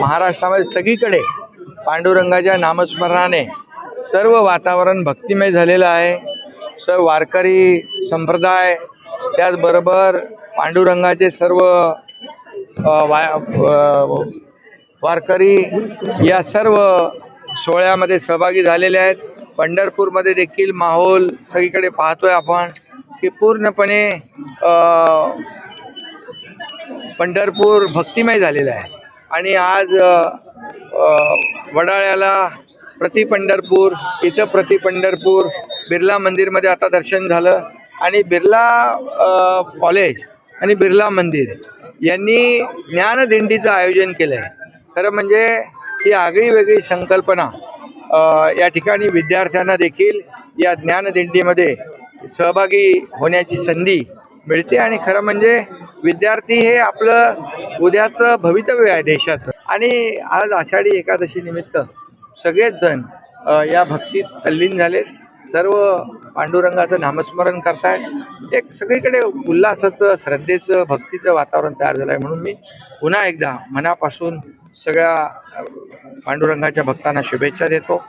महाराष्ट्रामध्ये सगळीकडे पांडुरंगाच्या नामस्मरणाने सर्व वातावरण भक्तिमय झालेलं आहे. सर्व वारकरी संप्रदाय त्याचबरोबर पांडुरंगाचे सर्व वा वारकरी या सर्व सोहळ्यामध्ये सहभागी झालेले आहेत. पंढरपूरमध्ये देखील माहोल सगळीकडे पाहतोय आपण की पूर्णपणे पंढरपूर भक्तिमय झालेलं आहे. आणि आज वडाळ्याला प्रति पंढरपूर इथं प्रति पंढरपूर बिर्ला मंदिरमध्ये आता दर्शन झालं. आणि बिर्ला कॉलेज आणि बिर्ला मंदिर यांनी ज्ञानदिंडीचं आयोजन केलं आहे खरं म्हणजे ही आगळी वेगळी संकल्पना या ठिकाणी विद्यार्थ्यांना देखील या ज्ञानदिंडीमध्ये सहभागी होण्याची संधी मिळते. आणि खरं म्हणजे विद्यार्थी हे आपलं उद्याचं भवितव्य आहे देशाचं. आणि आज आषाढी एकादशी निमित्त सगळेच जण या भक्तीत तल्लीन झालेत. सर्व पांडुरंगाचं नामस्मरण करतायत. एक सगळीकडे उल्हासाचं श्रद्धेचं भक्तीचं वातावरण तयार झालं आहे म्हणून मी पुन्हा एकदा मनापासून सगळ्या पांडुरंगाच्या भक्तांना शुभेच्छा देतो.